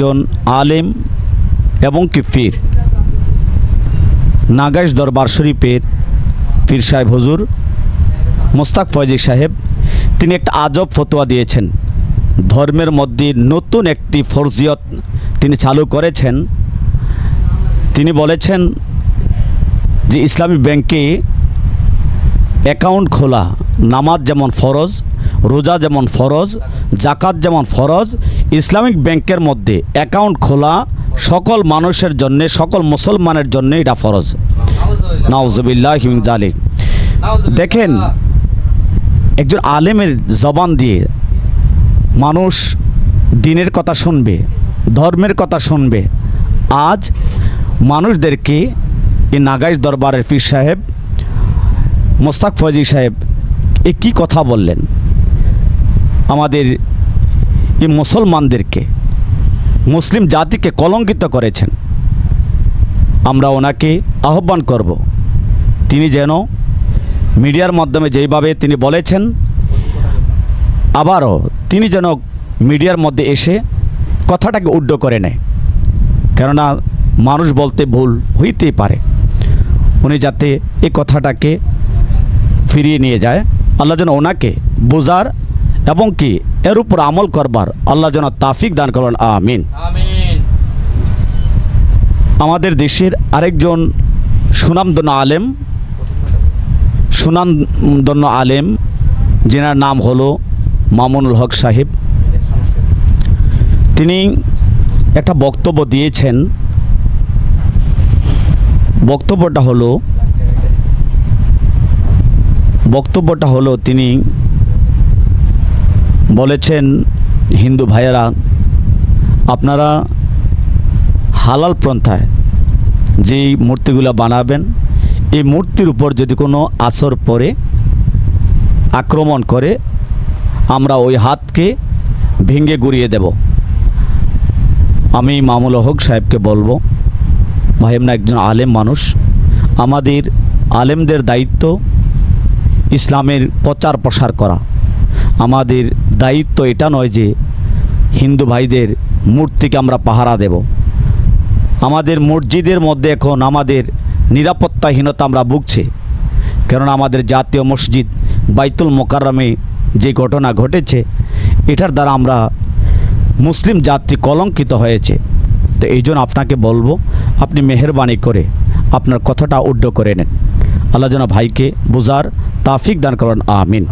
একজন আলেম এবং কি পীর নাগাইশ দরবার শরীফের পীর সাহেব হুজুর মোস্তাক ফয়জি সাহেব, তিনি একটা আজব ফতোয়া দিয়েছেন। ধর্মের মধ্যে নতুন একটি ফরজিয়ত তিনি চালু করেছেন। তিনি বলেছেন যে ইসলামী ব্যাংকে অ্যাকাউন্ট খোলা, নামাজ যেমন ফরজ রোজা যেমন ফরজ জাকাত যেমন ফরজ, ইসলামিক ব্যাংকের মধ্যে অ্যাকাউন্ট খোলা সকল মানুষের জন্যে, সকল মুসলমানের জন্য এটা ফরজ। নাউজবিল্লাহ হিম জালিক দেখেন, একজন আলেমের জবান দিয়ে মানুষ দিনের কথা শুনবে, ধর্মের কথা শুনবে। আজ মানুষদেরকে এই নাগাইশ দরবারের পীর সাহেব, মোস্তাক ফজি সাহেব, এ কী কথা বললেন? আমাদের এই মুসলমানদেরকে, মুসলিম জাতিকে কলঙ্কিত করেছেন। আমরা ওনাকে আহ্বান করব, তিনি যেন মিডিয়ার মাধ্যমে যেইভাবে তিনি বলেছেন, আবারও তিনি যেন মিডিয়ার মধ্যে এসে কথাটাকে উড্ড করে নেয়। কেননা মানুষ বলতে ভুল হইতেই পারে। উনি যাতে এই কথাটাকে ফিরিয়ে নিয়ে যায়, আল্লাহ যেন ওনাকে বোঝার এবং কি এর উপর আমল করবার আল্লাহ যেন তাফিক দান করবেন আমিন। আমাদের দেশের আরেকজন সুনামধন্য আলেম সুনামধন্য আলেম যেনার নাম হলো মামুনুল হক সাহেব। তিনি একটা বক্তব্য দিয়েছেন। বক্তব্যটা হলো বক্তব্যটা হলো তিনি বলেছেন হিন্দু ভাইয়েরা, আপনারা হালাল পন্থায় যেই মূর্তিগুলো বানাবেন, এই মূর্তির উপর যদি কোনো আসর পরে আক্রমণ করে, আমরা ওই হাতকে ভেঙে গুড়িয়ে দেব। আমি মামুল হক সাহেবকে বলব ভাই আমরা একজন আলেম মানুষ, আমাদের আলেমদের দায়িত্ব ইসলামের প্রচার প্রসার করা, আমাদের দায়িত্ব এটা নয় যে হিন্দু ভাইদের মূর্তিকে আমরা পাহারা দেব। আমাদের মসজিদের মধ্যে এখন আমাদের নিরাপত্তাহীনতা আমরা ভুগছে। কেননা আমাদের জাতীয় মসজিদ বাইতুল মোকাররমে যে ঘটনা ঘটেছে, এটার দ্বারা আমরা মুসলিম জাতি কলঙ্কিত হয়েছে। তো এই জন্য আপনাকে বলব, আপনি মেহরবানি করে আপনার কথাটা উড্ড করে নেন। আল্লাহ যেন ভাইকে বুজার তাফিক দান করেন আমিন।